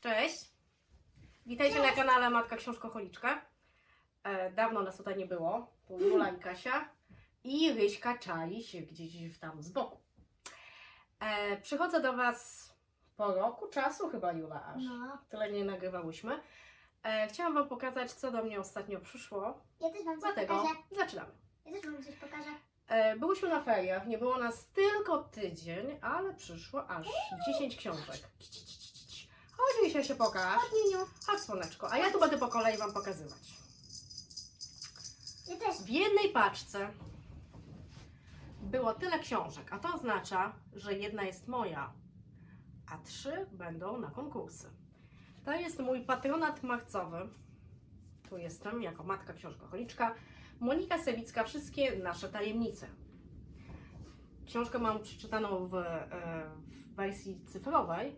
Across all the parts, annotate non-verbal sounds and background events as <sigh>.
Cześć! Witajcie na kanale Matka Książkocholiczka. E, dawno nas tutaj nie było. Tu Jula i Kasia. I Ryśka czai się gdzieś tam z boku. E, przychodzę do Was po roku czasu chyba, Jula, aż. No, Tyle nie nagrywałyśmy. E, chciałam Wam pokazać, co do mnie ostatnio przyszło. ja też coś Dlatego pokażę. zaczynamy. Ja też wam coś pokażę. E, byłyśmy na feriach, nie było nas tylko tydzień, ale przyszło aż 10 książek. Chodź, Misia, się pokaż. Niuniu, Chodź, słoneczko, a ja tu będę po kolei Wam pokazywać. ja też. W jednej paczce było tyle książek, a to oznacza, że jedna jest moja, a trzy będą na konkursy. To jest mój patronat marcowy. Tu jestem jako matka książkocholiczka. Monika Sewicka, wszystkie nasze tajemnice. Książkę mam przeczytaną w, e, w wersji cyfrowej.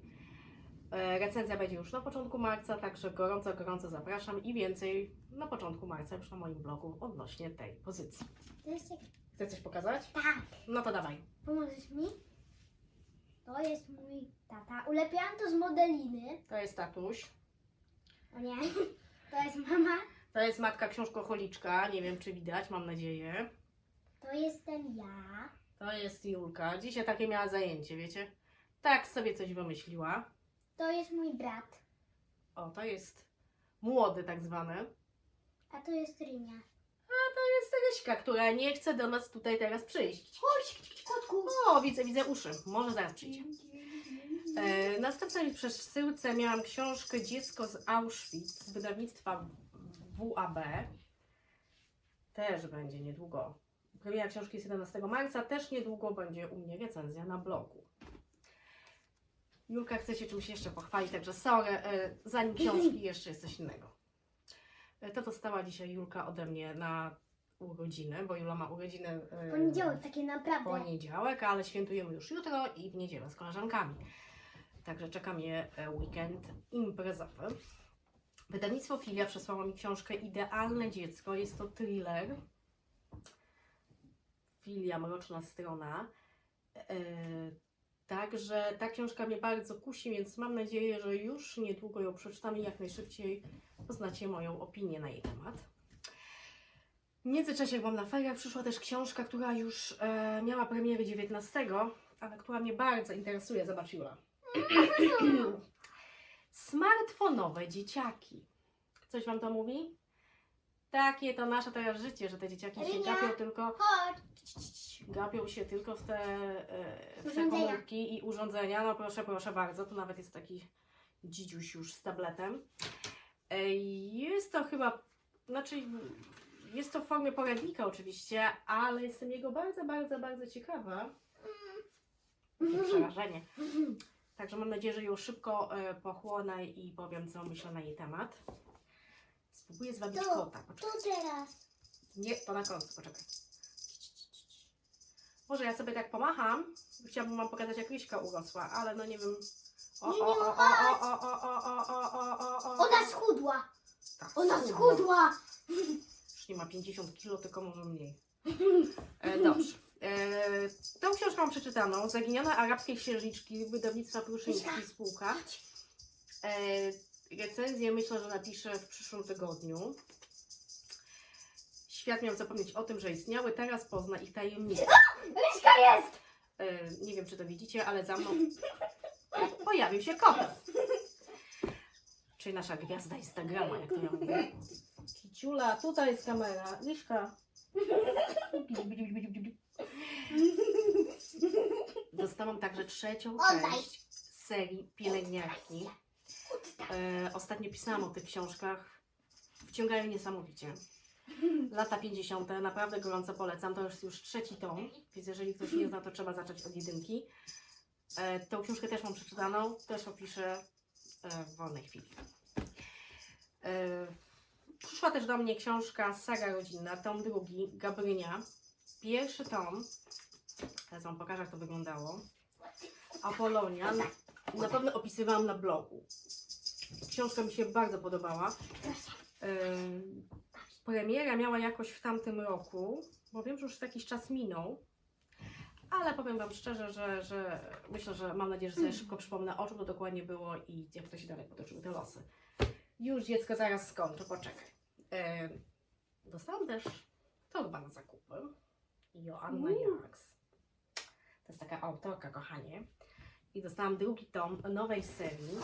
E, Recenzja będzie już na początku marca, także gorąco, gorąco zapraszam i więcej na początku marca już na moim blogu odnośnie tej pozycji. To jest ciekawe. Chcesz coś pokazać? Tak, No to dawaj. pomożesz mi? To jest mój tata. Ulepiałam to z modeliny. To jest tatuś. O nie. <laughs> To jest mama. To jest matka książkocholiczka. Nie wiem, czy widać, mam nadzieję. To jestem ja. To jest Julka. Dzisiaj takie miała zajęcie, wiecie? Tak sobie coś wymyśliła. To jest mój brat. O, to jest młody tak zwany. A to jest Rynia. To jest Ryśka, która nie chce do nas tutaj teraz przyjść. Chodź, kotku. O, widzę, widzę uszy. Może zaraz przyjdzie. E, następnej przesyłce miałam książkę Dziecko z Auschwitz z wydawnictwa WAB. Też będzie niedługo. Premiera książki jest 11 marca, też niedługo będzie u mnie recenzja na blogu. Julka chce się czymś jeszcze pochwalić, także sorry, e, zanim książki jeszcze jest coś innego. E, To dostała dzisiaj Julka ode mnie na urodziny, bo Jula ma urodziny e, Poniedziałek, takie naprawdę. poniedziałek, ale świętujemy już jutro i w niedzielę z koleżankami. Także czeka mnie weekend imprezowy. Wydawnictwo Filia przesłało mi książkę Idealne dziecko. Jest to thriller. Filia, mroczna strona. E, Także ta książka mnie bardzo kusi, więc mam nadzieję, że już niedługo ją przeczytam i jak najszybciej poznacie moją opinię na jej temat. W międzyczasie, jak byłam na feriach, przyszła też książka, która już e, miała premierę 19, ale która mnie bardzo interesuje. Zobacz, Jula. <coughs> <coughs> <coughs> Smartfonowe dzieciaki. Coś Wam to mówi? Takie to nasze teraz życie, że te dzieciaki się gapią tylko, Chodź. gapią się tylko w te, e, w te Urządzenia. komórki i urządzenia. No proszę, proszę bardzo, tu nawet jest taki dzidziuś już z tabletem. E, Jest to chyba, znaczy jest to w formie poradnika oczywiście, ale jestem jego bardzo, bardzo, bardzo ciekawa. Takie przerażenie. Także mam nadzieję, że ją szybko e, pochłonę i powiem, co myślę na jej temat. Spróbuję zwabić Tu, kota. Tu Poczekaj. teraz. Nie, to na końcu, poczekaj. Może ja sobie tak pomacham. Chciałabym Wam pokazać, jak Ryśka urosła, ale no nie wiem. O, Nie, o, o, o, o, o, o, o, o, o, o, o. Ona schudła. Tak, Ona schudła. schudła. Już nie ma 50 kilo, tylko może mniej. <laughs> E, dobrze. E, tą książkę mam przeczytaną. Zaginione arabskie księżniczki wydawnictwa Pruszyński spółka. E, recenzję myślę, że napiszę w przyszłym tygodniu. Świat miał zapomnieć o tym, że istniały, teraz pozna ich tajemnice. Ryśka jest. E, nie wiem, czy to widzicie, ale za mną <laughs> pojawił się kot. Czyli nasza gwiazda Instagrama, jak to ja mówię. Kiciula, tutaj jest kamera. Liszka. <laughs> Dostałam także trzecią część serii Pielęgniarki. E, ostatnio pisałam o tych książkach. Wciągają niesamowicie. Lata 50. naprawdę gorąco polecam. To już już trzeci tom, więc jeżeli ktoś nie zna, to trzeba zacząć od jedynki. E, tą książkę też mam przeczytaną, też opiszę e, w wolnej chwili. E, przyszła też do mnie książka Saga Rodzinna, tom drugi, Gabrynia. Pierwszy tom, teraz Wam pokażę, jak to wyglądało. Apolonia, na pewno opisywałam na blogu. Książka mi się bardzo podobała. Ym, Premiera miała jakoś w tamtym roku. bo wiem, że już jakiś czas minął, ale powiem Wam szczerze, że, że myślę, że mam nadzieję, że sobie szybko przypomnę, o czym to dokładnie było i jak to się dalej potoczyły te losy. Już dziecko zaraz skończę, poczekaj. E, dostałam też torba na zakupy. Joanna. Jaks. To jest taka autorka, kochanie. I dostałam drugi tom nowej serii.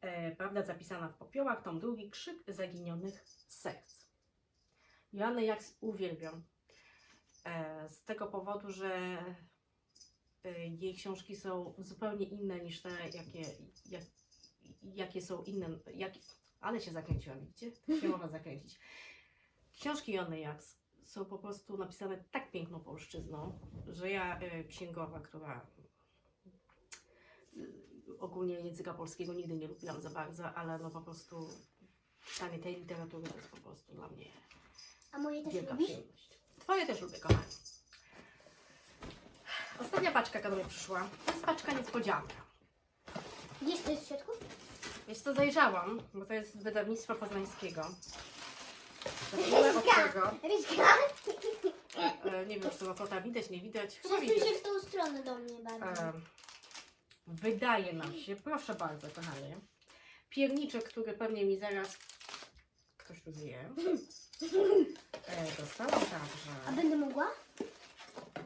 E, prawda zapisana w popiołach, tom drugi, Krzyk zaginionych serc. Joannę Jaks uwielbiam. E, z tego powodu, że e, jej książki są zupełnie inne niż te, jakie, jak, jakie są inne. Jak, ale się zakręciłam, widzicie? Się <laughs> można zakręcić. Książki Joanny Jaks są po prostu napisane tak piękną polszczyzną, że ja, e, księgowa, która e, ogólnie języka polskiego nigdy nie lubiłam za bardzo, ale no po prostu czytanie tej literatury to jest po prostu dla mnie A moje też wielka lubisz? przyjemność. Twoje też lubię, kochani. Ostatnia paczka, jaka do mnie przyszła, to jest paczka niespodzianka. Jest w środku? Wiesz co, zajrzałam, bo to jest z wydawnictwa poznańskiego. Zacznijmy od tego, Ryśka, e, nie wiem, czy to kota widać, nie widać. Chyba przesuń widać. się w tą stronę do mnie bardziej. E, wydaje nam się, proszę bardzo, kochanie, pierniczek, który pewnie mi zaraz ktoś tu zje. E, dostałam A także... będę mogła?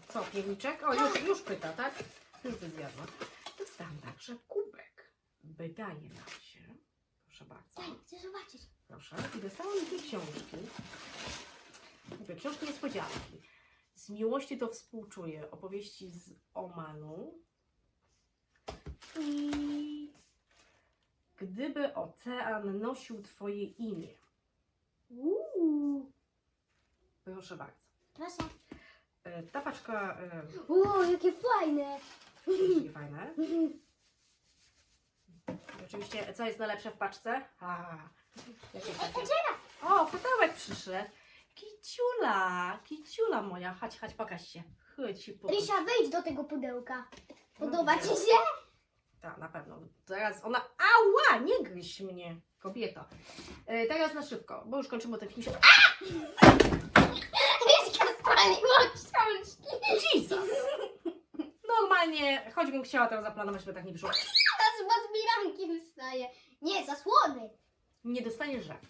Co, pierniczek? O, już, już pyta, tak? Już by zjadła. Dostałam także kubek. Wydaje nam się. Proszę bardzo. Daj, chcę zobaczyć. Proszę. I dostałam dwie książki. Dwie książki niespodzianki. Z miłości to współczuję. Opowieści z Omanu. I gdyby ocean nosił Twoje imię. Uuu, Proszę bardzo. proszę. E, Ta paczka e, Uuu, jakie fajne. Rzeczywiście fajne. <laughs> Oczywiście, co jest najlepsze w paczce? A, takie... O, pudełek przyszedł. Kiciula, kiciula moja. Chodź, chodź, pokaż się. Chodź się pokaż. Rysia, wejdź do tego pudełka. Podoba No, ci się? Tak, na pewno. Teraz ona... Ała, nie gryź mnie, kobieto. E, teraz na szybko, bo już kończymy technicznie. Ryśka spaliła książki. Jesus! Normalnie, choćbym chciała teraz zaplanować, by tak nie wyszło. A chyba z biranki wystaje. Nie, zasłony. Nie dostaniesz żart.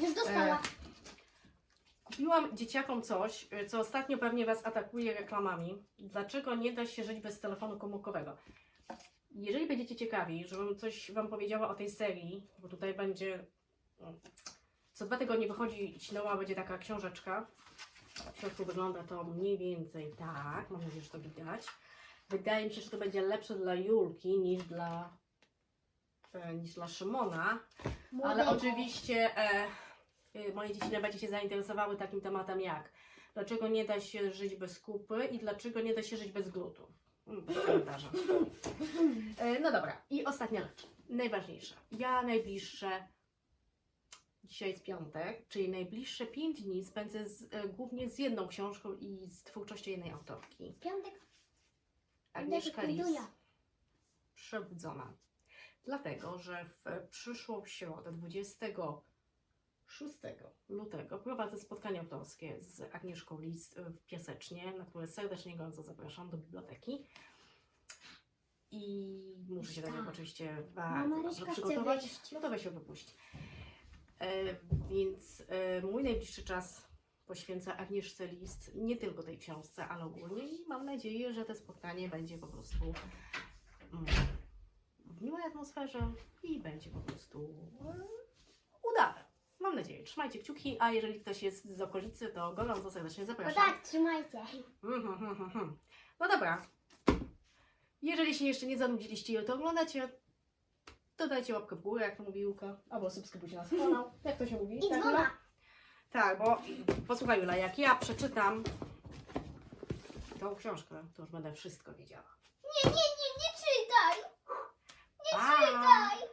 Już dostała. Kupiłam dzieciakom coś, co ostatnio pewnie Was atakuje reklamami. Dlaczego nie da się żyć bez telefonu komórkowego? Jeżeli będziecie ciekawi, żebym coś Wam powiedziała o tej serii, bo tutaj będzie mm, co dwa tygodnie wychodzi nowa, będzie taka książeczka. W środku wygląda to mniej więcej tak, mam nadzieję, że to widać. Wydaje mi się, że to będzie lepsze dla Julki niż dla, e, niż dla Szymona, ale Młodego. oczywiście e, e, moje dzieci najbardziej się zainteresowały takim tematem jak dlaczego nie da się żyć bez kupy i dlaczego nie da się żyć bez glutu. Mm, Bez komentarza. E, no dobra, i ostatnia rzecz, najważniejsza. Ja najbliższe, dzisiaj jest piątek, czyli najbliższe pięć dni spędzę z, e, głównie z jedną książką i z twórczością jednej autorki. Piątek. Agnieszka Lis. Przebudzona. Dlatego, że w przyszłą środę 26 lutego prowadzę spotkanie autorskie z Agnieszką Lis w Piasecznie, na które serdecznie gorąco zapraszam do biblioteki. I muszę się do niego Tak. oczywiście bardzo dobrze przygotować. No to weź się wypuść. E, więc e, mój najbliższy czas poświęcę Agnieszce List, nie tylko tej książce, ale ogólnie i mam nadzieję, że to spotkanie będzie po prostu mm, miłej atmosferze i będzie po prostu e, udane. Mam nadzieję. Trzymajcie kciuki, a jeżeli ktoś jest z okolicy, to gorąco serdecznie O zapraszam. tak, trzymajcie. Mhm, mhm, mhm. No dobra. Jeżeli się jeszcze nie zanudziliście i to oglądacie, to dajcie łapkę w górę, jak to mówi Julka, albo subskrybujcie nas kanał. Jak to się mówi? I Tak, dzwona. Jula? Tak, bo posłuchaj Jula, jak ja przeczytam tą książkę, to już będę wszystko wiedziała. Nie,